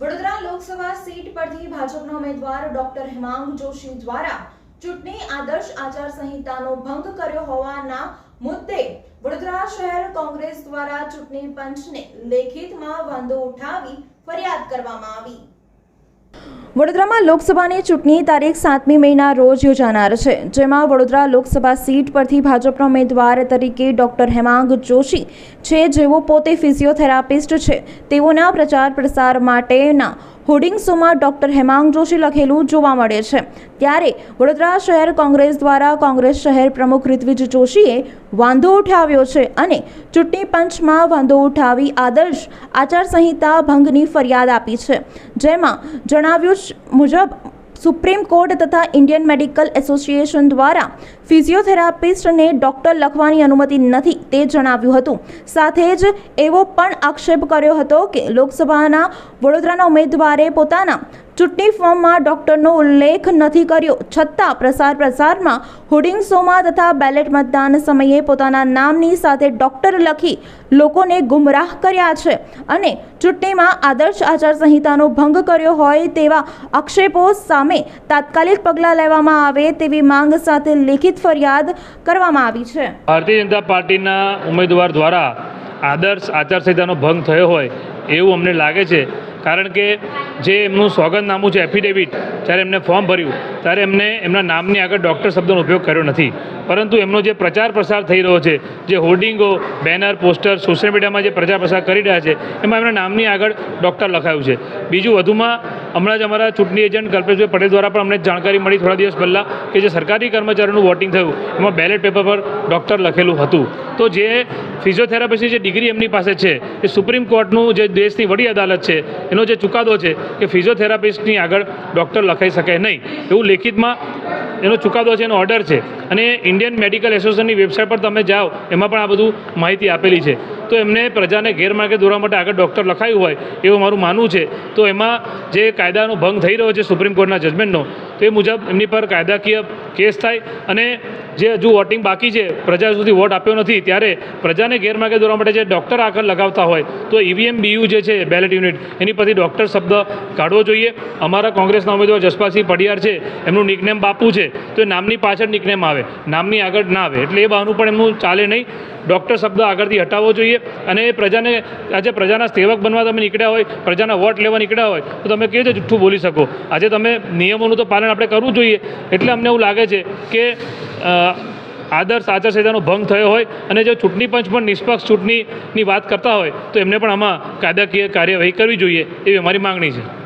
Vadodara Lok Sabha seat પરથી ભાજપના ઉમેદવાર ડોક્ટર હેમાંગ જોશી દ્વારા ચૂંટણી આદર્શ આચાર સંહિતાનો ભંગ કર્યો હોવાના મુદ્દે વડોદરા શહેર કોંગ્રેસ દ્વારા ચૂંટણી પંચને લેખિતમાં વાંધો ઉઠાવી ફરિયાદ કરવામાં આવી. વડોદરામાં લોકસભાની ચૂંટણી તારીખ સાતમી મેના રોજ યોજાનાર છે, જેમાં વડોદરા લોકસભા સીટ પરથી ભાજપના ઉમેદવાર તરીકે ડોક્ટર હેમાંગ જોશી છે, જેઓ પોતે ફિઝિયોથેરાપિસ્ટ છે. તેઓના પ્રચાર પ્રસાર માટેના હોર્ડિંગ્સોમાં ડોક્ટર હેમાંગ જોશી લખેલું જોવા મળે છે. ત્યારે વડોદરા શહેર કોંગ્રેસ દ્વારા કોંગ્રેસ શહેર પ્રમુખ ઋત્વિજ જોશીએ વાંધો ઉઠાવ્યો છે અને ચૂંટણી પંચમાં વાંધો ઉઠાવી આદર્શ આચારસંહિતા ભંગની ફરિયાદ આપી છે. જેમાં જણાવ્યું મુજબ સુપ્રીમ કોર્ટ તથા ઇન્ડિયન મેડિકલ એસોસિએશન દ્વારા ફિઝિયોથેરાપિસ્ટને ડૉક્ટર લખવાની અનુમતિ નથી તે જણાવ્યું હતું. સાથે જ એવો પણ આક્ષેપ કર્યો હતો કે લોકસભાના વડોદરાના ઉમેદવારે પોતાના ચૂંટણી ફોર્મમાં ડૉક્ટરનો ઉલ્લેખ નથી કર્યો. છતાં પ્રસાર પ્રસારમાં હોર્ડિંગ્સોમાં તથા બેલેટ મતદાન સમયે પોતાના નામની સાથે ડૉક્ટર લખી લોકોને ગુમરાહ કર્યા છે અને ચૂંટણીમાં આદર્શ આચારસંહિતાનો ભંગ કર્યો હોય તેવા આક્ષેપો સામે તાત્કાલિક પગલાં લેવામાં આવે તેવી માંગ સાથે લેખિત ફરિયાદ કરવામાં આવી છે. ભારતીય જનતા પાર્ટીના ઉમેદવાર દ્વારા આદર્શ આચારસંહિતાનો ભંગ થયો હોય એવું અમને લાગે છે. કારણ કે જે એમનું સોગંદનામું છે એફિડેવિટ જ્યારે એમને ફોર્મ ભર્યું, ત્યારે એમને એમના નામની આગળ ડૉક્ટર શબ્દનો ઉપયોગ કર્યો નથી. પરંતુ એમનો જે પ્રચાર પ્રસાર થઈ રહ્યો છે, જે હોર્ડિંગો બેનર પોસ્ટર સોશિયલ મીડિયામાં જે પ્રચાર પ્રસાર કરી રહ્યા છે, એમાં એમના નામની આગળ ડૉક્ટર લખાયું છે. બીજું વધુમાં, હમણાં જ અમારા ચૂંટણી એજન્ટ કલ્પેશભાઈ પટેલ દ્વારા પણ અમને જાણકારી મળી થોડા દિવસ પહેલાં કે જે સરકારી કર્મચારીનું વોટિંગ થયું, એમાં બેલેટ પેપર પર ડૉક્ટર લખેલું હતું. તો જે ફિઝિયોથેરાપિસ્ટની જે ડિગ્રી એમની પાસે છે, એ સુપ્રીમ કોર્ટનું જે દેશની વડી અદાલત છે એનો જે ચુકાદો છે કે ફિઝિયોથેરાપિસ્ટની આગળ ડૉક્ટર લખાઈ શકે નહીં. એવું લેખિતમાં એનો ચુકાદો છે, એનો ઓર્ડર છે. અને ઇન્ડિયન મેડિકલ એસોસિએશનની વેબસાઇટ પર તમે જાઓ, એમાં પણ આ બધું માહિતી આપેલી છે. તો એમને પ્રજાને ગેરમાર્ગે દોરવા માટે આગળ ડૉક્ટર લખાયું હોય, એવું મારું માનવું છે. તો એમાં જે કાયદાનો ભંગ થઈ રહ્યો છે સુપ્રીમ કોર્ટના જજમેન્ટનો તો મુજબ એમની પર કાયદાકીય કેસ થાય અને જે હજુ વોટિંગ બાકી છે, પ્રજા સુધી વોટ આપ્યો નથી, ત્યારે પ્રજાને ગેરમાર્ગે દોરવા માટે જે ડૉક્ટર આગળ લગાવતા હોય, તો ઈવીએમ બીયુ જે છે બેલેટ યુનિટ એની પરથી ડૉક્ટર શબ્દ કાઢવો જોઈએ. અમારા કોંગ્રેસના ઉમેદવાર જસપાલસિંહ પડિયાર છે, એમનું નિકનેમ બાપુ છે, તો એ નામની પાછળ નિકનેમ આવે, નામની આગળ ના આવે, એટલે એ બહાનું પણ એમનું ચાલે નહીં. ડૉક્ટર શબ્દ આગળથી હટાવવો જોઈએ અને એ પ્રજાને આજે પ્રજાના સેવક બનવા તમે નીકળ્યા હોય, પ્રજાના વોટ લેવા નીકળ્યા હોય, તો તમે કેવી રીતે જુઠ્ઠું બોલી શકો? આજે તમે નિયમોનું તો પાલન આપણે કરવું જોઈએ. એટલે અમને એવું લાગે છે કે આદર્શ આચારસંહિતાનો ભંગ થયો હોય અને જો ચૂંટણી પંચ પણ નિષ્પક્ષ ચૂંટણીની વાત કરતા હોય, તો એમને પણ આમાં કાયદાકીય કાર્યવાહી કરવી જોઈએ એવી અમારી માંગણી છે.